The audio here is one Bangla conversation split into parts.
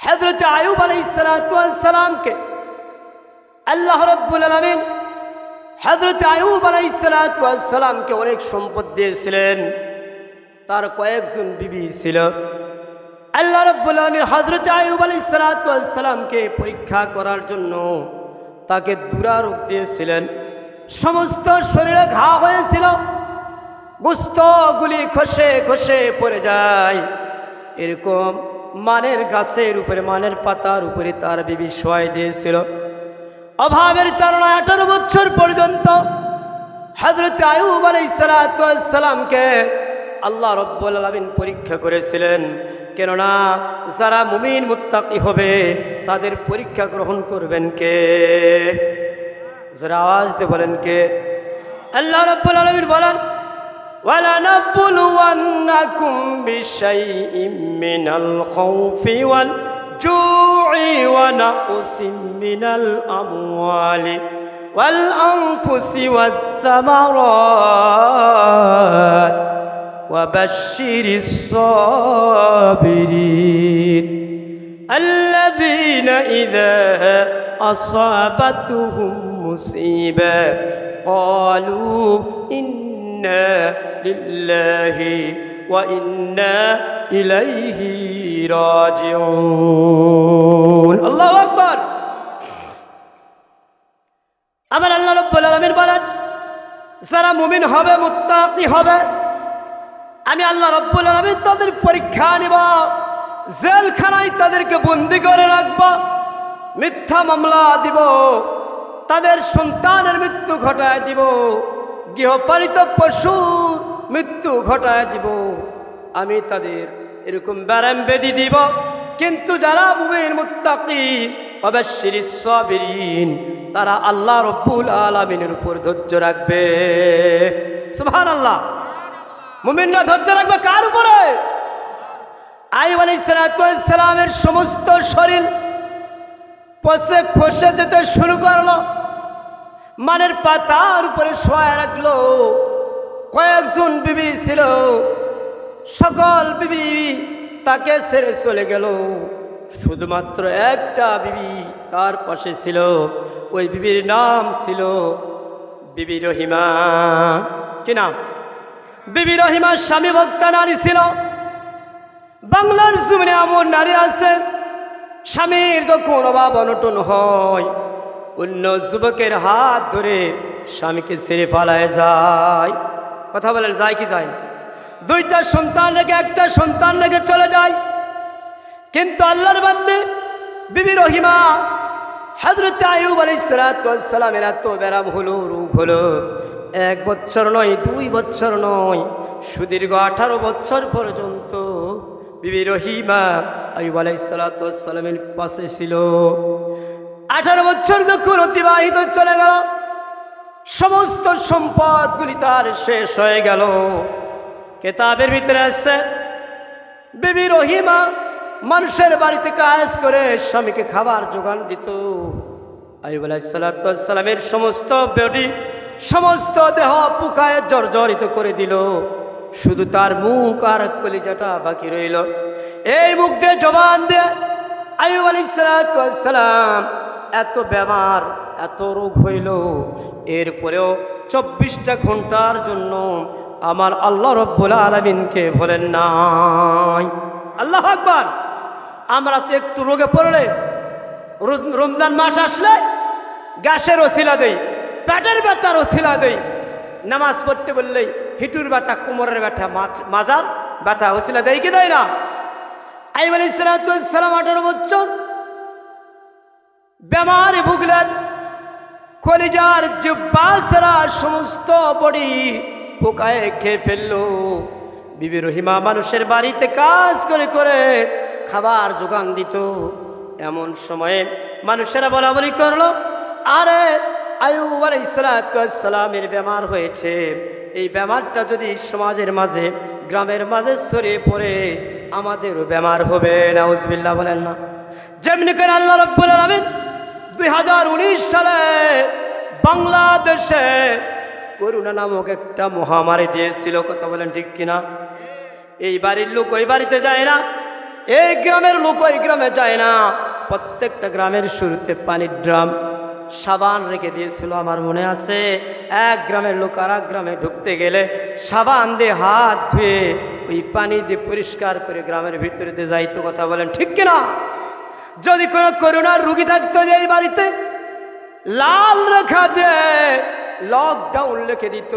হজরত আয়ুব আলাইসালামকে আল্লাহ রব্বুল আলমিন হজরত আয়ুব আলাইসালামকে অনেক সম্পদ দিয়েছিলেন। তার কয়েকজন বিবি ছিল। আল্লাহ রব্বুল আলমীর হজরত আয়ুব আলাইসালামকে পরীক্ষা করার জন্য তাকে দুরারোগ দিয়েছিলেন। সমস্ত শরীরে ঘা হয়েছিল। গুস্তগুলি খসে খসে পড়ে যায়। এরকম মানের গাছের উপরে, মানের পাতার উপরে তার বিবি শোয়াই দিয়েছিল। অভাবের তারা আঠারো বছর পর্যন্ত হজরত আয়ুব আলাইসালামকে আল্লাহ রব্বুল আলমিন পরীক্ষা করেছিলেন। কেননা যারা মুমিন মুত্তাকি হবে, তাদের পরীক্ষা গ্রহণ করবেন কে? যারা আওয়াজ দিয়ে বলেন কে? আল্লাহ রব্বুল আলমিন বলেন ولنبلونكم بشيء من الخوف والجوع ونقص من الأموال والأنفس والثمرات. وبشر الصابرين الذين إذا أصابتهم مصيبة قالوا ইন্না লিল্লাহি ওয়া ইন্না ইলাইহি রাজিউন আল্লাহু আকবার। আমার আল্লাহ রব্বুল আলামিন বলেন, যারা মুমিন হবে, মুত্তাকি হবে, আমি আল্লাহ রব্বুল আলামিন তাদের পরীক্ষা নিব, জেলখানায় তাদেরকে বন্দি করে রাখব, মিথ্যা মামলা দিব, তাদের সন্তানের মৃত্যু ঘটায় দিব গৃহপালিত পশুর মৃত্যু ঘটায় দিব। আমি তাদের এরকম ব্যারাম বেদি দিব। কিন্তু যারা মুমিন মুত্তাকি, অবশ্যই সাবিরিন তারা আল্লাহ রব্বুল আলমিনের উপর ধৈর্য রাখবে। সুবহান আল্লাহ মুমিনরা ধৈর্য রাখবে কার উপরে? আইব আলী সালামের সমস্ত শরীর পচে খসে যেতে শুরু করল। মানের পাতার উপরে শোয়া রাখল। কয়েকজন বিবি ছিল। সকল বিবি তাকে ছেড়ে চলে গেল। শুধুমাত্র একটা বিবি তার পাশে ছিল। ওই বিবির নাম ছিল বিবি রহিমা। কি নাম? বিবি রহিমার স্বামী ভক্তা নারী ছিল। বাংলার জমিনে এমন নারী আছে, স্বামীর যখন অভাব অনটন হয় অন্য যুবকের হাত ধরে স্বামীকে ছেড়ে পালায় যায়। কথা বলেন, যায় কি যায় না? দুইটা সন্তান রেখে একটা সন্তান রেখে চলে যায়। কিন্তু আল্লাহর বান্দে বিবি রহিমা হজরত আয়ুব আলাইসালামের এত ব্যারাম হলো, রোগ হলো। এক বছর নয়, দুই বছর নয়, সুদীর্ঘ আঠারো বছর পর্যন্ত বিবি রহিমা আয়ুব আলাইসালামের পাশে ছিল। আঠারো বছর যখন অতিবাহিত চলে গেল, সমস্ত সম্পদগুলি তার শেষ হয়ে গেল। কেতাবের ভিতরে আসছে, বিবি রহিমা মানুষের বাড়িতে কাজ করে স্বামীকে খাবার যোগান দিত। আইব আলাইসালামের সমস্ত বডি সমস্ত দেহ পুকায় জর্জরিত করে দিল। শুধু তার মুখ আর কলিজাটা বাকি রইল। এই মুখ দিয়ে জবান দিয়ে আইব আলাইসালাম এত বেমার এত রোগ হইল। এরপরেও চব্বিশটা ঘণ্টার জন্য আমার আল্লাহ রব্বুল আলমিনকে বলেন, নাই। আল্লাহ আকবার। আমরা তো একটু রোগে পড়লে রমজান মাস আসলে গ্যাসের ওসিলা দেই, পেটের ব্যথার ওসিলা দেই। নামাজ পড়তে বললেই হিটুর ব্যথা, কোমরের ব্যথা মাজার ব্যথা, ওসিলা দেয় কি দেয় না? আইব আলী সালাম আঠারো বছর বেমারে ভুগলেন। কলিজার জিব্বা ছাড়া সমস্ত বডি পোকায় খেয়ে ফেলল। বিবি রহিমা মানুষের বাড়িতে কাজ করে করে খাবার যোগান দিত। এমন সময়ে মানুষেরা বলা বলি করল, আরে, আয়ুব আলাইসালামের বেমার হয়েছে। এই বেমারটা যদি সমাজের মাঝে, গ্রামের মাঝে ছড়িয়ে পড়ে, আমাদেরও বেমার হবে। না উজবিল্লা বলেন না। যেমনি করে আল্লাহ রব্বুল আলমিন দুই হাজার উনিশ সালে বাংলাদেশে করুণা নামক একটা মহামারী দিয়েছিল, কথা বলেন ঠিক কিনা? এই বাড়ির লোক ওই বাড়িতে যায় না, এই গ্রামের লোক ওই গ্রামে যায় না। প্রত্যেকটা গ্রামের শুরুতে পানির ড্রাম, সাবান রেখে দিয়েছিল, আমার মনে আছে। এক গ্রামের লোক আর গ্রামে ঢুকতে গেলে সাবান দিয়ে হাত ধুয়ে ওই পানি দিয়ে পরিষ্কার করে গ্রামের ভিতরে দিয়ে যাইতো, কথা বলেন ঠিক কিনা? যদি কোনো করোনার রুগী থাকতো যে এই বাড়িতে, লাল রেখা দিয়ে লকডাউন লিখে দিত,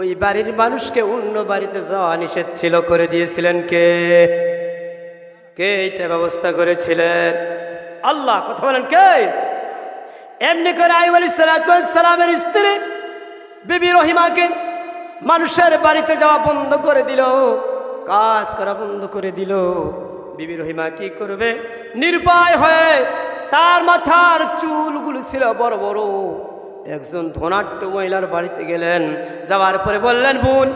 ওই বাড়ির মানুষকে অন্য বাড়িতে যাওয়া নিষেধ ছিল, করে দিয়েছিলেন কে? কে এইটা ব্যবস্থা করেছিলেন? আল্লাহ, কথা বলেন কে? এমনি করে আইব আলী সালামের স্ত্রী বিবি রহিমাকে মানুষের বাড়িতে যাওয়া বন্ধ করে দিল, কাজ করা বন্ধ করে দিল। বিবি রহিমা কি করবে? নির্বায় হয়ে তার মাথার চুলগুলো ছিল বড় বড়। একজন ধনাট্য মহিলার বাড়িতে গেলেন, যাওয়ার পরে বললেন, বোন,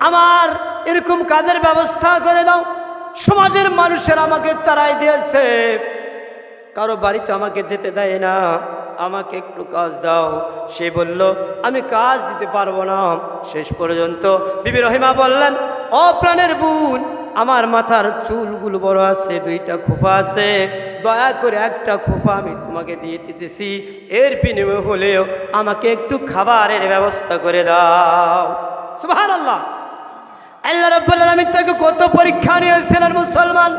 আমার এরকম কাজের ব্যবস্থা করে দাও। সমাজের মানুষের আমাকে তারাই দিয়েছে। কারও বাড়িতে আমাকে যেতে দেয় না। আমাকে একটু কাজ দাও। সে বলল, আমি কাজ দিতে পারব না। শেষ পর্যন্ত বিবি রহিমা বললেন অপ্রাণের বোন আমার মাথার চুলগুলো বড় আছে, দুইটা খোপা আছে। দয়া করে একটা খোপা আমি তোমাকে দিয়ে দিতেছি। এর বিনিময় হলেও আমাকে একটু খাবারের ব্যবস্থা করে দাও। সুবহান আল্লাহ আল্লাহ রব্বুল আলামিন তাকে কত পরীক্ষা নিয়েছিলেন মুসলমান।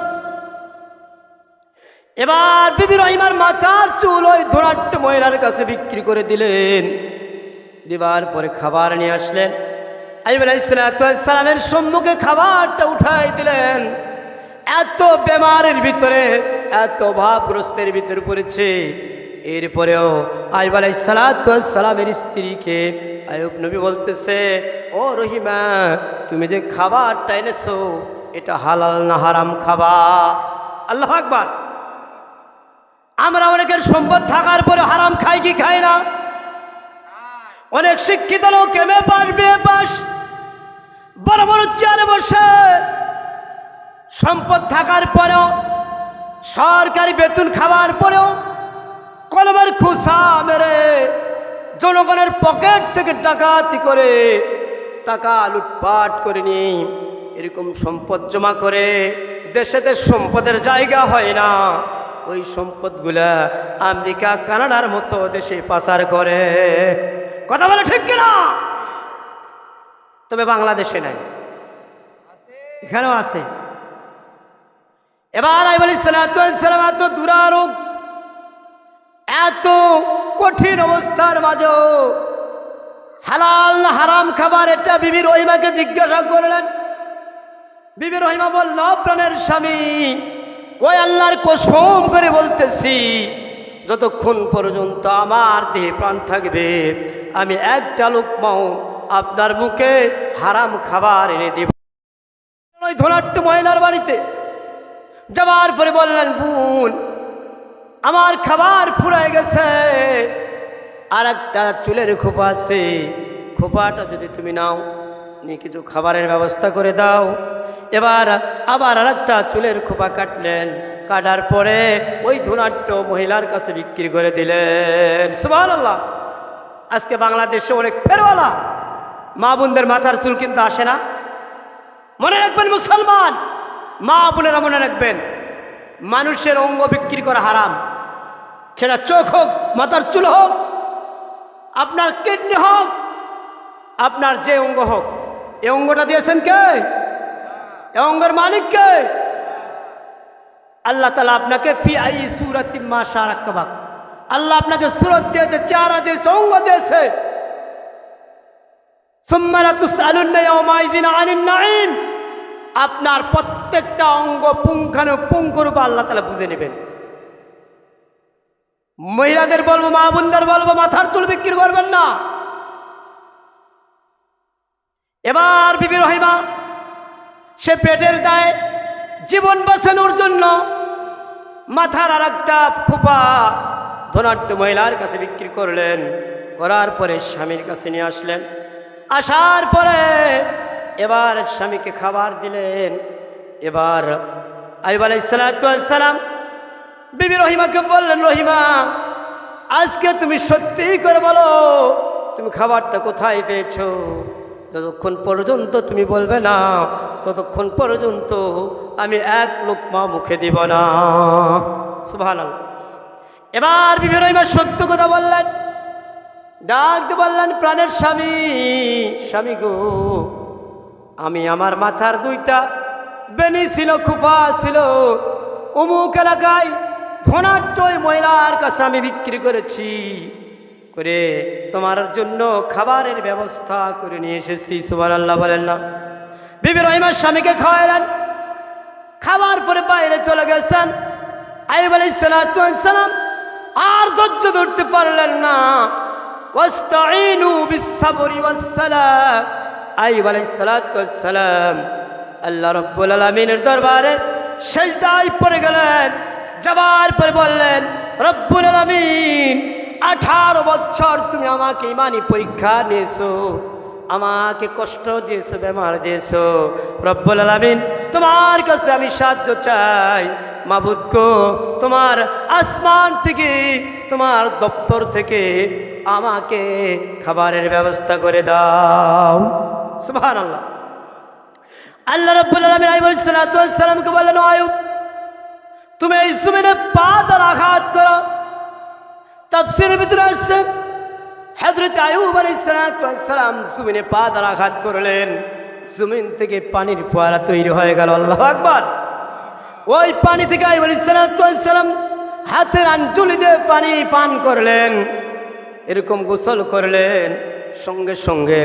এবার বিবি রহিমার মাথার চুল ওই ধরাট্ট মহিলার কাছে বিক্রি করে দিলেন। দিবার পরে খাবার নিয়ে আসলেন। আইব সম্মুখে খাবারটা উঠাই দিলেন। এত বেমারের ভিতরে, এত ভাবগ্রস্তের ভিতরে পড়েছে। এরপরেও আইব সালামের স্ত্রীকে আয়ুব নবী বলতেছে, ও রহিমা, তুমি যে খাবারটা এনেছো, এটা হালাল না হারাম খাবার আল্লাহ আকবার। আমরা অনেকের সম্পদ থাকার পরে হারাম খাই কি খাই না? অনেক শিক্ষিত লোক এমএ পাস বিএ পাস বড় বড় চেয়ারে বসে সম্পদ থাকার পরেও, সরকারি বেতন খাওয়ার পরেও কলমের খুসা মেরে জনগণের পকেট থেকে ডাকাতি করে টাকা লুটপাট করে নি এরকম সম্পদ জমা করে দেশেতে সম্পদের জায়গা হয় না। ওই সম্পদগুলা আমেরিকা, কানাডার মতো দেশে পাচার করে। কথা বলে ঠিক কিনা? তবে বাংলাদেশে নাই। এখানেও আছে। এবার আই বলি সালাম এত দুরারোগ, এত কঠিন অবস্থার মাঝেও হালাল হারাম খাবার এটা বিবি রহিমাকে জিজ্ঞাসা করলেন। বিবি রহিমা বলল প্রাণের স্বামী, ওই আল্লাহর কসম করে বলতেছি, যতক্ষণ পর্যন্ত আমার দেহে প্রাণ থাকবে, আমি একটা লোকমাও আপনার মুখে হারাম খাবার এনে দিব। ওই ধনাট্য মহিলার বাড়িতে যাওয়ার পরে বললেন, বোন, আমার খাবার ফুরাই গেছে। আর একটা চুলের খোপা আছে। খোপাটা যদি তুমি নাও, নিয়ে কিছু খাবারের ব্যবস্থা করে দাও। এবার আবার আর একটা চুলের খোপা কাটলেন। কাটার পরে ওই ধুনাট্য মহিলার কাছে বিক্রি করে দিলেন। সুবাহ আজকে বাংলাদেশে অনেক ফেরওয়ালা মা বোনদের মাথার চুল কিন্তু আসে না। মনে রাখবেন মুসলমান, মা বোনেরা মনে রাখবেন, মানুষের অঙ্গ বিক্রি করা হারাম। সেটা চোখ হোক, মাথার চুল হোক, আপনার কিডনি হোক, আপনার যে অঙ্গ হোক। এ অঙ্গটা দিয়েছেন কে? এ অঙ্গের মালিক কে? আল্লাহ তালা আপনাকে ফি আই সুরতি মা সারাক্কাবাক আল্লাহ আপনাকে সুরত দিয়েছে, চেহারা দিয়েছে, অঙ্গ দিয়েছে। আপনার প্রত্যেকটা অঙ্গ পুঙ্খানু পুঙ্খরূপে আল্লাহ তালা বুঝে নেবেন। মহিলাদের বলব, মা বোনদের বলব, মাথার চুল বিক্রি করবেন না। এবার বিবি রহিমা, সে পেটের দায় জীবন বাঁচানোর জন্য মাথার আর একটা খোপা ধনাট্য মহিলার কাছে বিক্রি করলেন। করার পরে স্বামীর কাছে নিয়ে আসলেন। আসার পরে এবার স্বামীকে খাবার দিলেন। এবার আইব আলাইসালাম বিবি রহিমাকে বললেন, রহিমা, আজকে তুমি সত্যিই করে বলো, তুমি খাবারটা কোথায় পেয়েছ? যতক্ষণ পর্যন্ত তুমি বলবে না, ততক্ষণ পর্যন্ত আমি এক লোকমা মুখে দিব না। সুভান এবার বিবি রহিমা সত্য কথা বললেন ডাক দিয়ে বললেন, প্রাণের স্বামী স্বামী গো, আমি আমার মাথার দুইটা বেনি ছিল, খুপা ছিল। অমুক এলাকায় ধনাট্যই মহিলার কাছে আমি বিক্রি করেছি। করে তোমার জন্য খাবারের ব্যবস্থা করে নিয়ে এসেছি। সুবার আল্লাহ বলেন না। বিবি রহিমার স্বামীকে খাওয়ালেন। খাবার পরে বাইরে চলে গেছেন। আইব আলাই আর ধৈর্য ধরতে পারলেন না। আল্লাহ রব্বুল দরবারে গেলেন বললেন, রব্বুল আঠারো বছর তুমি আমাকে ইমানি পরীক্ষা নিয়েছো আমাকে কষ্ট দিয়েছ, বেমার দিয়েছ। রব্বুল আলমিন, তোমার কাছে আমি সাহায্য চাই। মাবুদ তোমার আসমান থেকে, তোমার দপ্তর থেকে আমাকে খাবারের ব্যবস্থা করে দাও। সুবহান আল্লাহ আল্লাহ রব্বুল আলমিন আইব সালামকে বললেন, আয়ুব, তুমি এই জমিনে পা দ্বারা আঘাত করো। তাফসিরের ভিতরে আসছে হজরত আয়ুব আলাইসালাম সুমিনে পা দ্বারা আঘাত করলেন। সুমিন থেকে পানির ফোয়ারা তৈরি হয়ে গেল, আল্লাহ আকবার। ওই পানি থেকে আইব আলাইসালাম হাতের আঞ্চলি দিয়ে পানি পান করলেন। এরকম গোসল করলেন। সঙ্গে সঙ্গে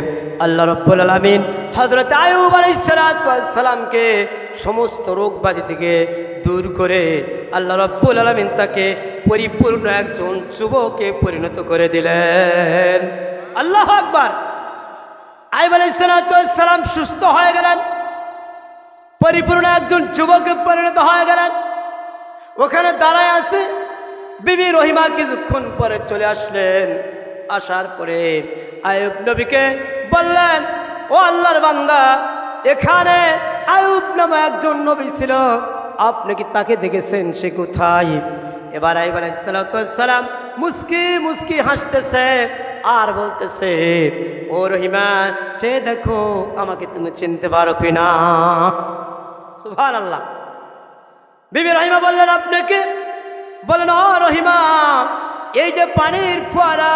আল্লাহ রব্বুল আলমিন হজরত আয়ুব আলাইসালামকে সমস্ত রোগবাদী থেকে দূর করে আল্লাহ রব্বুল আলমিন তাকে পরিপূর্ণ একজন যুবকে পরিণত করে দিলেন। আল্লাহ আকবার। আইব আলাইসালাম সুস্থ হয়ে গেলেন। পরিপূর্ণ একজন যুবকে পরিণত হয়ে গেলেন। ওখানে দাঁড়ায় আছে বিবি রহিমা কিছুক্ষণ পরে চলে আসলেন। আসার পরে আয়ুব নবীকে বললেন, ও আল্লাহর বান্দা, এখানে আয়ুব নামে একজন নবী ছিল। আপনি কি তাকে দেখেছেন? সে কোথায়? এবার আইব আলাইসালাম মুস্কি মুস্কি হাসতেছে আর বলতেছে, ও রহিমা সে দেখো, আমাকে তুমি চিনতে পারো কিনা? সুভান আল্লাহ বিবি রহিমা বললেন আপনাকে বলেন, ও রহিমা, এই যে পানির ফোয়ারা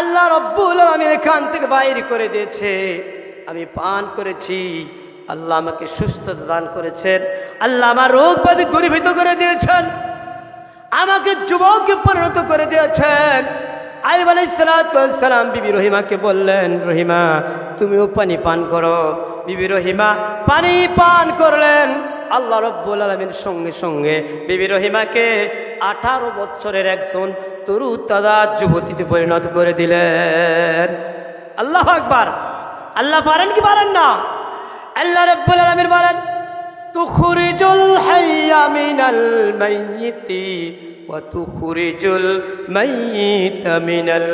আল্লাহ রব্বুল আলমিন এখান থেকে বাইর করে দিয়েছে। আমি পান করেছি, আল্লাহ আমাকে সুস্থতা দান করেছেন, আল্লাহ আমার রোগ ব্যাধি দূরীভূত করে দিয়েছেন, আমাকে যুবককে পরিণত করে দিয়েছেন। আইব আলাইসালাম বিবি রহিমাকে বললেন, রহিমা, তুমিও পানি পান করো। বিবি রহিমা পানি পান করলেন। আল্লাহ রব্বুল আলমীর সঙ্গে সঙ্গে বিবি রহিমাকে আঠারো বছরের একজন তরু তাদা যুবতীতে পরিণত করে দিলেন। আল্লাহ একবার আল্লাহ পারেন কি পারেন না? আল্লাহ রব্বুল আলমীর বলেন, তুখুরিজুল হাইয়া মিনাল তুখুরিজুল মিনাল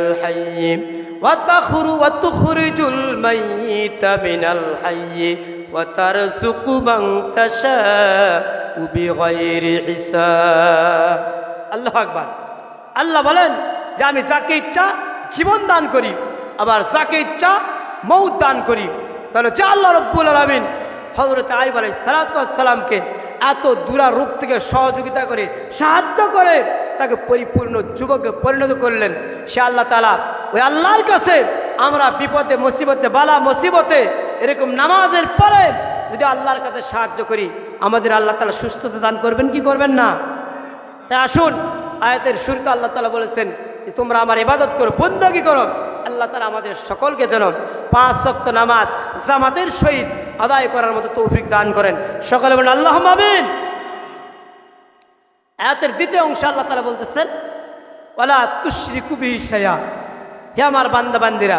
মিনাল وترزق من تشاء بغير حساب আল্লাহ আকবার আল্লাহ বলেন যে আমি যাকে ইচ্ছা জীবন দান করি আবার যাকে ইচ্ছা মৌত দান করি তাহলে যে আল্লাহ রব্বুল আলমিন হজরত আইব আলাই সালাতামকে এত রূপ থেকে সহযোগিতা করে সাহায্য করে তাকে পরিপূর্ণ যুবকে পরিণত করলেন সে আল্লাহ তালা ওই আল্লাহর কাছে আমরা বিপদে মুসিবতে বালা মুসিবতে এরকম নামাজের পরে যদি আল্লাহর কাছে সাহায্য করি, আমাদের আল্লাহ তালা সুস্থতা দান করবেন, কি করবেন না? তাই আসুন, আয়াতের শুরুতে আল্লাহ তালা বলেছেন যে, তোমরা আমার ইবাদত করো বন্দী করো। আল্লাহ তালা আমাদের সকলকে যেন পাঁচ শক্ত নামাজ জামাতের সহিত আদায় করার মতো তৌফিক দান করেন। সকলে বলেন আল্লাহ মাবিন আয়াতের দ্বিতীয় অংশ আল্লাহ তালা বলতেছেন ওলা তুশ্রী কুবি সায়া হে আমার বান্দাবান্দিরা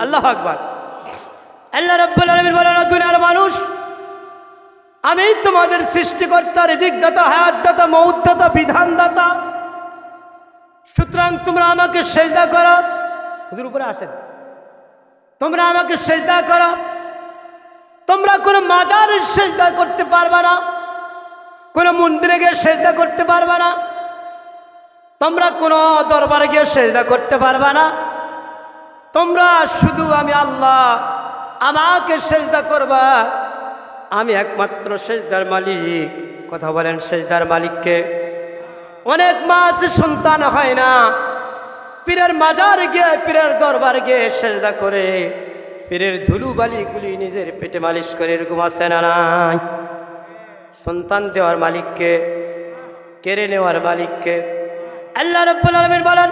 আল্লাহ আকবার। আল্লাহ রব্বুল আলমিন বলেন দুনিয়ার মানুষ, আমি তোমাদের সৃষ্টিকর্তা, রিজিকদাতা, হায়াতদাতা মৌদাতা বিধানদাতা। সুতরাং তোমরা আমাকে সেজদা করো। হুজুর, উপরে আসেন। তোমরা আমাকে সেজদা করো। তোমরা কোনো মাজার সেজদা করতে পারবা না। কোনো মন্দিরে গিয়ে সেজদা করতে পারবা না। তোমরা কোনো দরবারে গিয়ে সেজদা করতে পারবা না। তোমরা শুধু আমি আল্লাহ, আমাকে সেজদা করবা। আমি একমাত্র সেজদার মালিক। কথা বলেন সেজদার মালিককে। অনেক মা আছে সন্তান হয় না। পীরের মাজার গিয়ে, পীরের দরবার গিয়ে সেজদা করে। পীরের ধুলু বালিগুলি নিজের পেটে মালিশ করে, এরকম আছে না নাই? সন্তান দেওয়ার মালিককে, কেড়ে নেওয়ার মালিককে। আল্লাহ রব্বুল আলামিন বলেন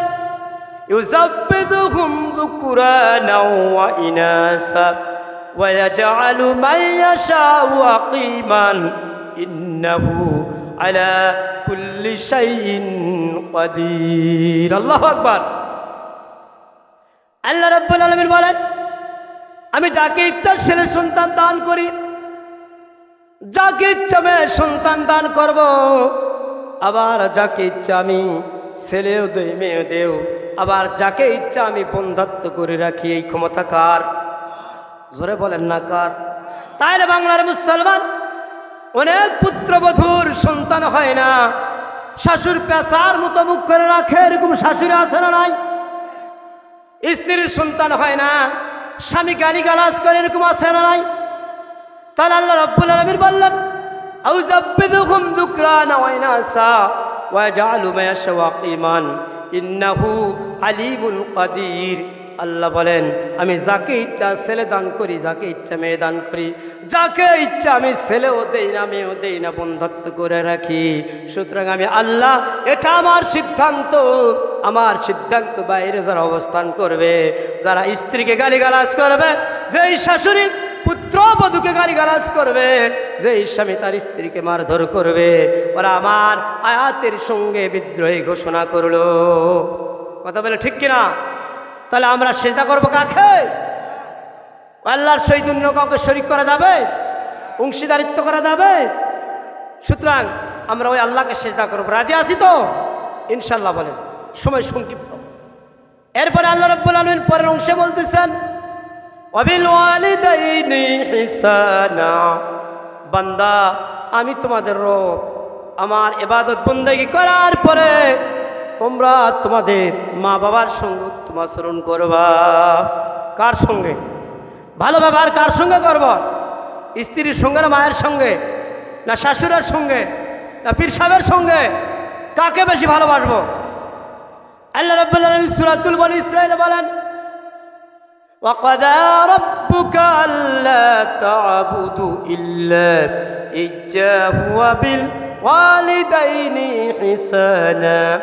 ইউযাব্বিদুহুম যুকরানা ওয়া ইনাসা ওয়া ইয়াজআলু মান ইয়াশাউ আকিমান ইন্নাহু আলা কুল্লি শাইইন কাদির আল্লাহু রব্বুল আলামিন বলেন, আমি যাকে ইচ্ছা ছেলে সন্তান দান করি। যাকে ইচ্ছা মেয়ে সন্তান দান করব। আবার যাকে ইচ্ছা আমি ছেলেও দেই মেয়েও দেও। আবার যাকে ইচ্ছা আমি বন্ধাত্ম করে রাখি, এই ক্ষমতা কার? জোরে বলেন না কার? তাইলে বাংলার মুসলমান অনেক পুত্রবধূর সন্তান হয় না। শাশুর পেশার মতো মুখ করে রাখে, এরকম শাশুড়ি আছে না নাই? স্ত্রীর সন্তান হয় না, স্বামী গালি গালাজ করে, এরকম আছে না নাই? তাহলে আল্লাহ রব্বুল আলমির বললেন আউজাব্বিদুহুম দুকরানা ওয়া ইনাসা ওয়া আল্লাহ বলেন, আমি যাকে ইচ্ছা ছেলে দান করি, যাকে ইচ্ছা মেয়ে দান করি, যাকে ইচ্ছা আমি ছেলেও দেই না, মেয়েও দেই না, বন্ধত্ব করে রাখি। সুতরাং আমি আল্লাহ, এটা আমার সিদ্ধান্ত। আমার সিদ্ধান্ত বাইরে যারা অবস্থান করবে, যারা স্ত্রীকে গালিগালাজ করবে, যেই শাশুড়ি পুত্র বধূকে গালিগালাজ করবে যে স্বামী তার স্ত্রীকে মারধর করবে। ওরা আমার আয়াতের সঙ্গে বিদ্রোহী ঘোষণা করল। কথা বলে ঠিক কিনা? তাহলে আমরা সেজদা করব কাকে? আল্লাহর সহিত অন্য কাউকে শরিক করা যাবে? অংশীদারিত্ব করা যাবে? সুতরাং আমরা ওই আল্লাহকে সেজদা করব। রাজি আছি তো? ইনশাল্লাহ বলেন। সময় সংক্ষিপ্ত। এরপরে আল্লাহ রব্বুল আলমিন পরের অংশে বলতেছেন বান্দা, আমি তোমাদের রব। আমার এবাদত বন্দেগি করার পরে তোমরা তোমাদের মা বাবার সঙ্গে উত্তম আচরণ করবা। কার সঙ্গে? ভালো ব্যবহার কার সঙ্গে করব? স্ত্রীর সঙ্গে না মায়ের সঙ্গে? না শাশুড়ের সঙ্গে? না পীর সাহেবের সঙ্গে? কাকে বেশি ভালোবাসবো? আল্লাহ রব্বুল সুরাতুল বনি ইসরায়েল বলেন وقضى ربك ألا تعبدوا إلا إياه وبالوالدين حسانا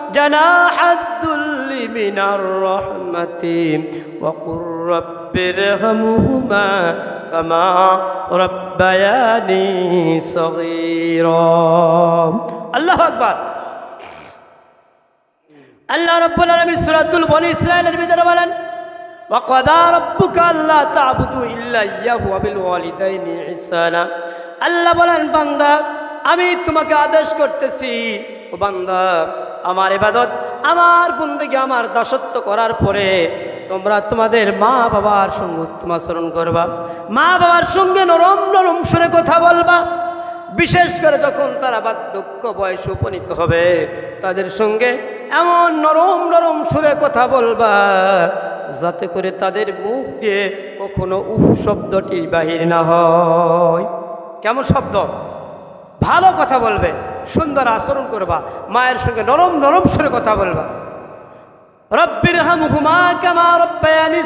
جناح الذل من الرحمة وقل رب ارحمهما كما ربياني صغيرا الله أكبر আল্লাহ রব্বুল আলমী সুরাতুল বনি ইসরায়েলের ভিতরে বলেন وقضى ربك ألا تعبدوا إلا إياه وبالوالدين إحسانا আল্লাহ বলেন বান্দা আমি তোমাকে আদেশ করতেছি ও বান্দা আমার এবাদত আমার বন্দুকে আমার দাসত্ব করার পরে তোমরা তোমাদের মা বাবার সঙ্গে উত্তম আচরণ করবা। মা বাবার সঙ্গে নরম নরম সুরে কথা বলবা। বিশেষ করে যখন তারা বার্ধক্য বয়স উপনীত হবে, তাদের সঙ্গে এমন নরম নরম সুরে কথা বলবা, যাতে করে তাদের মুখ দিয়ে কখনো উফ শব্দটি বাহির না হয়। কেমন শব্দ? ভালো কথা বলবে, সুন্দর আচরণ করবা, মায়ের সঙ্গে নরম নরম সুরে কথা বলবা। রব্বির হামহুমা কামা রব্বায়ানি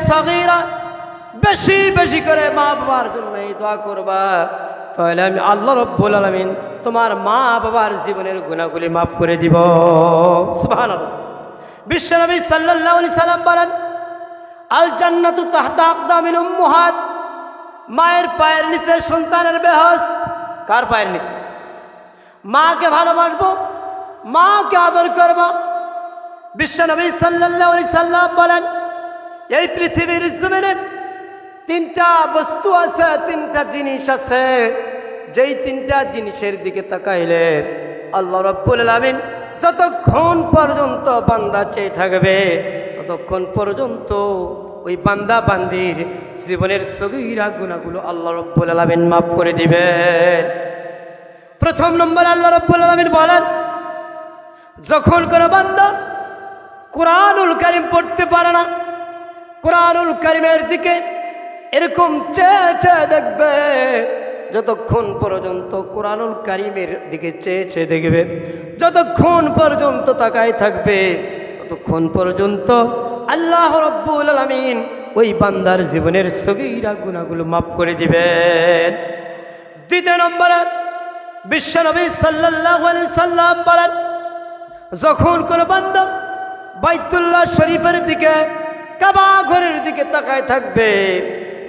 বেশি বেশি করে মা বাবার জন্য এই দোয়া করবা। তাহলে আমি আল্লাহ রব্বুল আলমিন তোমার মা বাবার জীবনের গুণাগুলি মাফ করে দিব। সুবহানাল্লাহ। বিশ্বনবী আলাইহি সাল্লাম বলেন আল জান্নাতু তাহতা আকদামিল উম্মুহাত। মায়ের পায়ের নিচে সন্তানের বেহস্ত। কার পায়ের নিচে? মাকে ভালোবাসবো, মাকে আদর করব। বিশ্বনবী আলাইহি সাল্লাম বলেন, এই পৃথিবীর জমিনে তিনটা বস্তু আছে, তিনটা জিনিস আছে। যেই তিনটা জিনিসের দিকে তাকাইলে আল্লাহ রব্বুল আলামিন যতক্ষণ পর্যন্ত বান্দা চেয়ে থাকবে, ততক্ষণ পর্যন্ত ওই বান্দা বান্দির জীবনের সগিরা গুণাগুলো আল্লাহ রব্বুল আলামিন মাফ করে দিবেন। প্রথম নম্বর আল্লাহ রব্বুল আলামিন বলেন, যখন কোনো বান্দা কোরআনুল কারিম পড়তে পারে না, কোরআনুল কারিমের দিকে এরকম চেয়ে চেয়ে দেখবে, যতক্ষণ পর্যন্ত কোরআনুল কারিমের দিকে চেয়ে চেয়ে দেখবে, যতক্ষণ পর্যন্ত তাকায় থাকবে, ততক্ষণ পর্যন্ত আল্লাহ রব্বুল আলমিন ওই বান্দার জীবনের সগিরা গুণাগুলো মাফ করে দিবেন। দ্বিতীয় নম্বরে বিশ্বনবী সাল্লাহ সাল্লাম বলেন, যখন কোনো বান্দা বাইতুল্লাহ শরীফের দিকে, কাবা ঘরের দিকে তাকায় থাকবে,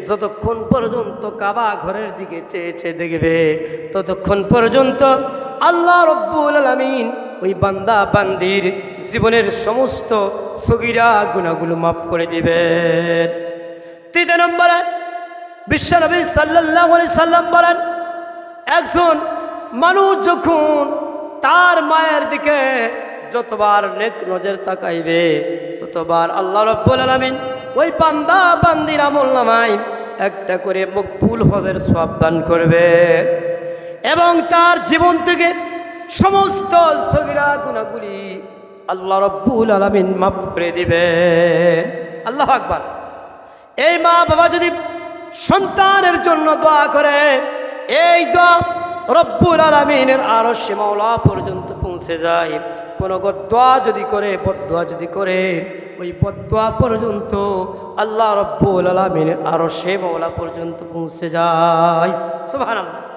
যতক্ষণ পর্যন্ত কাবা ঘরের দিকে চেয়ে চেয়ে দেখবে, ততক্ষণ পর্যন্ত আল্লাহ রব্বুল আলমিন ওই বান্দা বান্দির জীবনের সমস্ত সগিরা গুণাগুলো মাফ করে দিবেন। তৃতীয় নম্বরে বিশ্বনবী সাল্লাহ সাল্লাম বলেন, একজন মানুষ যখন তার মায়ের দিকে যতবার নেক নজর তাকাইবে, ততবার আল্লাহ রব্বুল আলমিন ওই বান্দা বান্দির আমল নামাই একটা করে মকবুল হজের সব দান করবে। এবং তার জীবন থেকে সমস্ত সগিরা গুণাগুলি আল্লাহ রব্বুল আলমিন মাফ করে দিবে। আল্লাহ আকবার। এই মা বাবা যদি সন্তানের জন্য দোয়া করে, এই দোয়া রব্বুল আলমিনের আরও সীমাওলা পর্যন্ত পৌঁছে যায়। কোনো গদ্দোয়া যদি করে পদ্মা যদি করে, ওই পদ্মা পর্যন্ত আল্লাহ রব্বুল আলমিনের আরও সে মৌলা পর্যন্ত পৌঁছে যায়। সুবহানাল্লাহ।